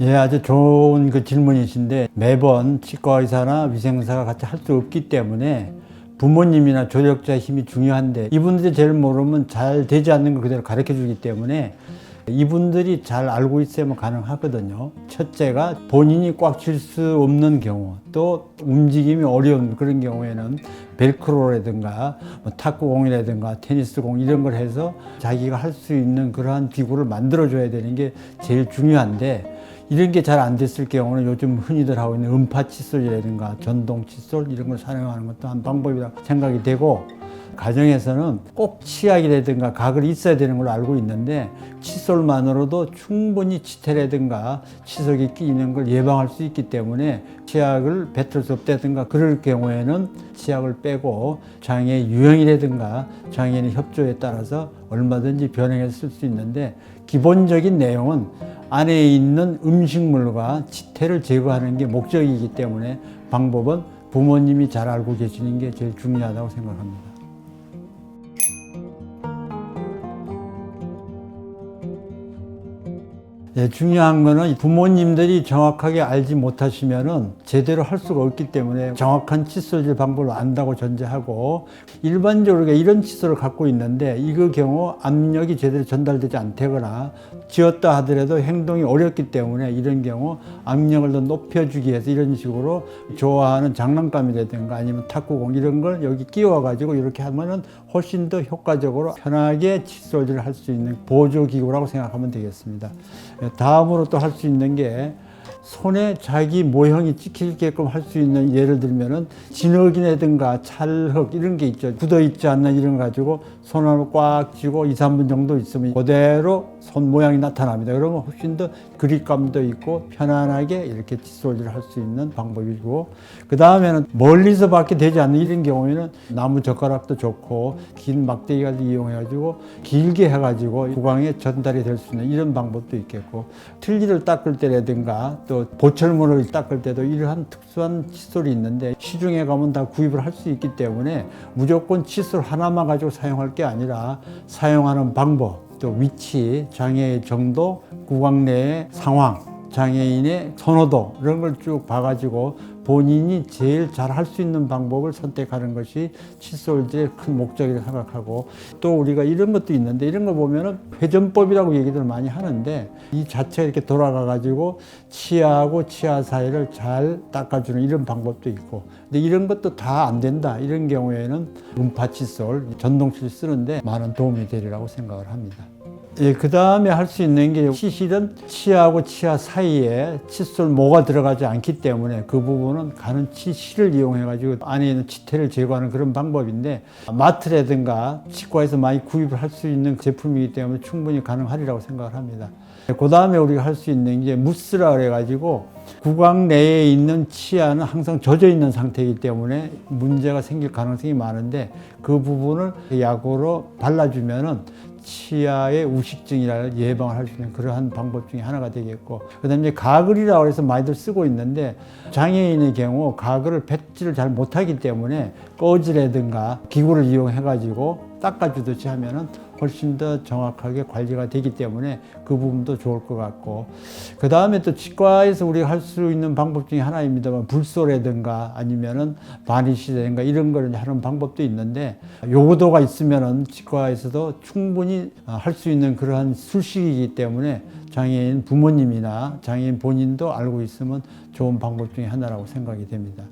예, 아주 좋은 그 질문이신데 매번 치과 의사나 위생사가 같이 할 수 없기 때문에 부모님이나 조력자 힘이 중요한데 이분들이 제일 모르면 잘 되지 않는 걸 그대로 가르쳐 주기 때문에 이분들이 잘 알고 있어야만 가능하거든요. 첫째가 본인이 꽉쥘수 없는 경우, 또 움직임이 어려운 그런 경우에는 벨크로라든가 뭐 탁구공이라든가 테니스공 이런 걸 해서 자기가 할 수 있는 그러한 기구를 만들어 줘야 되는 게 제일 중요한데 이런 게 잘 안 됐을 경우는 요즘 흔히들 하고 있는 음파 칫솔이라든가 전동 칫솔 이런 걸 사용하는 것도 한 방법이라 생각이 되고 가정에서는 꼭 치약이라든가 각을 있어야 되는 걸로 알고 있는데 칫솔만으로도 충분히 치태라든가 치석이 끼이는 걸 예방할 수 있기 때문에 치약을 뱉을 수 없다든가 그럴 경우에는 치약을 빼고 장애 유형이라든가 장애인의 협조에 따라서 얼마든지 변형해서 쓸 수 있는데 기본적인 내용은 안에 있는 음식물과 치태를 제거하는 게 목적이기 때문에 방법은 부모님이 잘 알고 계시는 게 제일 중요하다고 생각합니다. 예, 중요한 거는 부모님들이 정확하게 알지 못하시면은 제대로 할 수가 없기 때문에 정확한 칫솔질 방법을 안다고 전제하고 일반적으로 이런 칫솔을 갖고 있는데 이거 경우 압력이 제대로 전달되지 않다거나 쥐었다 하더라도 행동이 어렵기 때문에 이런 경우 압력을 더 높여주기 위해서 이런 식으로 좋아하는 장난감이라든가 아니면 탁구공 이런 걸 여기 끼워 가지고 이렇게 하면은 훨씬 더 효과적으로 편하게 칫솔질을 할 수 있는 보조 기구라고 생각하면 되겠습니다. 다음으로 또 할 수 있는 게 손에 자기 모형이 찍히게끔 할 수 있는 예를 들면은 진흙이라든가 찰흙 이런 게 있죠. 굳어 있지 않는 이런 거 가지고 손을 꽉 쥐고 2, 3분 정도 있으면 그대로 손 모양이 나타납니다. 그러면 훨씬 더 그립감도 있고 편안하게 이렇게 칫솔질을 할 수 있는 방법이고 그 다음에는 멀리서 밖에 되지 않는 이런 경우에는 나무 젓가락도 좋고 긴 막대기를 이용해가지고 길게 해가지고 구강에 전달이 될 수 있는 이런 방법도 있겠고 틀니를 닦을 때라든가 또 보철물을 닦을 때도 이러한 특수한 칫솔이 있는데 시중에 가면 다 구입을 할 수 있기 때문에 무조건 칫솔 하나만 가지고 사용할 게 아니라 사용하는 방법 또 위치, 장애의 정도, 구강 내의 상황, 장애인의 선호도 이런 걸 쭉 봐가지고 본인이 제일 잘 할 수 있는 방법을 선택하는 것이 칫솔질의 큰 목적이라고 생각하고 또 우리가 이런 것도 있는데 이런 거 보면은 회전법이라고 얘기들 많이 하는데 이 자체가 이렇게 돌아가 가지고 치아하고 치아 사이를 잘 닦아주는 이런 방법도 있고 근데 이런 것도 다 안 된다 이런 경우에는 음파 칫솔 전동 칫솔 쓰는데 많은 도움이 되리라고 생각을 합니다. 예, 그 다음에 할 수 있는 게 치실은 치아하고 치아 사이에 칫솔 모가 들어가지 않기 때문에 그 부분은 가는 치실을 이용해 가지고 안에 있는 치태를 제거하는 그런 방법인데 마트라든가 치과에서 많이 구입을 할 수 있는 제품이기 때문에 충분히 가능하리라고 생각을 합니다. 그 다음에 우리가 할 수 있는 게 무스라 그래 가지고 구강 내에 있는 치아는 항상 젖어 있는 상태이기 때문에 문제가 생길 가능성이 많은데 그 부분을 약으로 발라주면은 치아의 우식증이라를 예방을 할 수 있는 그러한 방법 중에 하나가 되겠고 그다음에 가글이라고 해서 많이들 쓰고 있는데 장애인의 경우 가글을 뱉지를 잘 못하기 때문에 꺼지라든가 기구를 이용해 가지고 닦아주듯이 하면은 훨씬 더 정확하게 관리가 되기 때문에 그 부분도 좋을 것 같고 그 다음에 또 치과에서 우리가 할 수 있는 방법 중에 하나입니다만 불소라든가 아니면은 바니시라든가 이런 걸 하는 방법도 있는데 요구도가 있으면은 치과에서도 충분히 할 수 있는 그러한 술식이기 때문에 장애인 부모님이나 장애인 본인도 알고 있으면 좋은 방법 중에 하나라고 생각이 됩니다.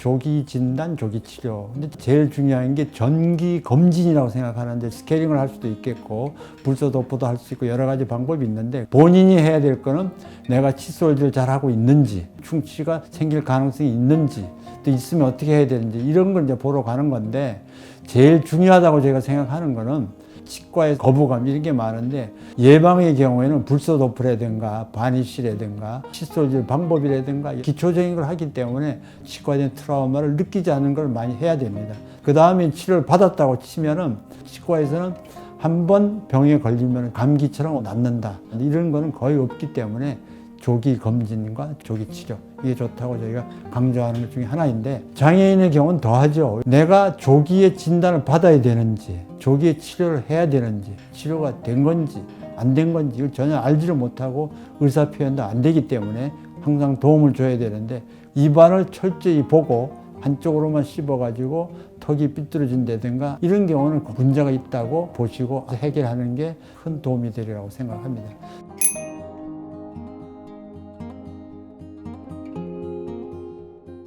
조기 진단, 조기 치료. 근데 제일 중요한 게 전기 검진이라고 생각하는데 스케일링을 할 수도 있겠고 불소 도포도 할 수 있고 여러 가지 방법이 있는데 본인이 해야 될 거는 내가 칫솔질 잘 하고 있는지 충치가 생길 가능성이 있는지 또 있으면 어떻게 해야 되는지 이런 걸 이제 보러 가는 건데 제일 중요하다고 제가 생각하는 거는 치과의 거부감 이런 게 많은데 예방의 경우에는 불소도프라든가 바니쉬라든가 칫솔질 방법이라든가 기초적인 걸 하기 때문에 대한 트라우마를 느끼지 않는 걸 많이 해야 됩니다. 그 다음에 치료를 받았다고 치면은 치과에서는 한 번 병에 걸리면 감기처럼 낫는다 이런 거는 거의 없기 때문에 조기 검진과 조기 치료 이게 좋다고 저희가 강조하는 것 중에 하나인데 장애인의 경우는 더하죠. 내가 조기에 진단을 받아야 되는지 조기에 치료를 해야 되는지 치료가 된 건지 안 된 건지 이걸 전혀 알지를 못하고 의사 표현도 안 되기 때문에 항상 도움을 줘야 되는데 입안을 철저히 보고 한쪽으로만 씹어가지고 턱이 삐뚤어진다든가 이런 경우는 문제가 있다고 보시고 해결하는 게 큰 도움이 되리라고 생각합니다.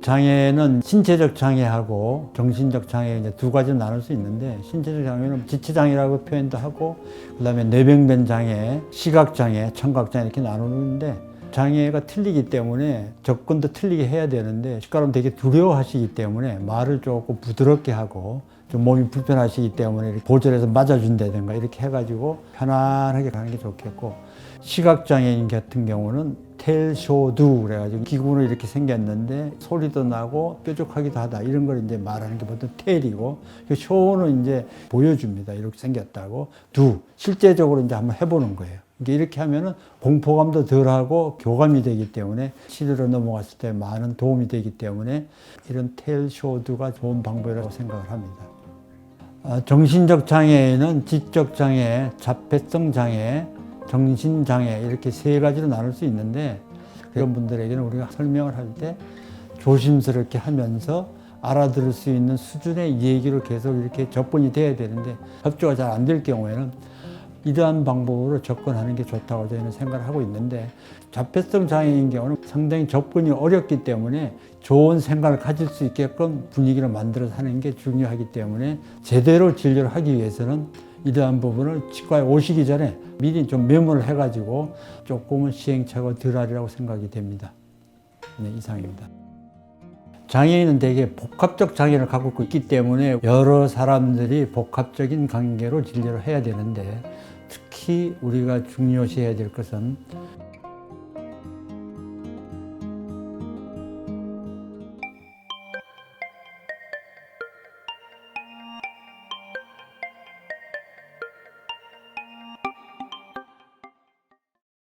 장애는 신체적 장애하고 정신적 장애 이제 두 가지로 나눌 수 있는데 신체적 장애는 지체장애라고 표현도 하고 그다음에 뇌병변 장애, 시각 장애, 청각 장애 이렇게 나누는데 장애가 틀리기 때문에 접근도 틀리게 해야 되는데 식가람 되게 두려워하시기 때문에 말을 조금 부드럽게 하고 좀 몸이 불편하시기 때문에 고절해서 맞아준다든가 이렇게 해가지고 편안하게 가는 게 좋겠고 시각 장애인 같은 경우는 텔쇼두 그래가지고 기구는 이렇게 생겼는데 소리도 나고 뾰족하기도 하다 이런 걸 이제 말하는 게 보통 텔이고 그 쇼는 이제 보여줍니다. 이렇게 생겼다고. 두 실제적으로 이제 한번 해보는 거예요. 이게 이렇게 하면은 공포감도 덜하고 교감이 되기 때문에 치료로 넘어갔을 때 많은 도움이 되기 때문에 이런 텔쇼두가 좋은 방법이라고 생각을 합니다. 아, 정신적 장애에는 지적 장애, 자폐성 장애, 정신 장애 이렇게 세 가지로 나눌 수 있는데 그런 분들에게는 우리가 설명을 할 때 조심스럽게 하면서 알아들을 수 있는 수준의 얘기로 계속 이렇게 접근이 돼야 되는데 협조가 잘 안 될 경우에는 이러한 방법으로 접근하는 게 좋다고 저희는 생각을 하고 있는데 자폐성 장애인 경우는 상당히 접근이 어렵기 때문에 좋은 생각을 가질 수 있게끔 분위기를 만들어서 하는 게 중요하기 때문에 제대로 진료를 하기 위해서는 이러한 부분을 치과에 오시기 전에 미리 좀 메모를 해가지고 조금은 시행착오 덜하리라고 생각이 됩니다. 네, 이상입니다. 장애인은 대개 복합적 장애를 갖고 있기 때문에 여러 사람들이 복합적인 관계로 진료를 해야 되는데 특히 우리가 중요시해야 될 것은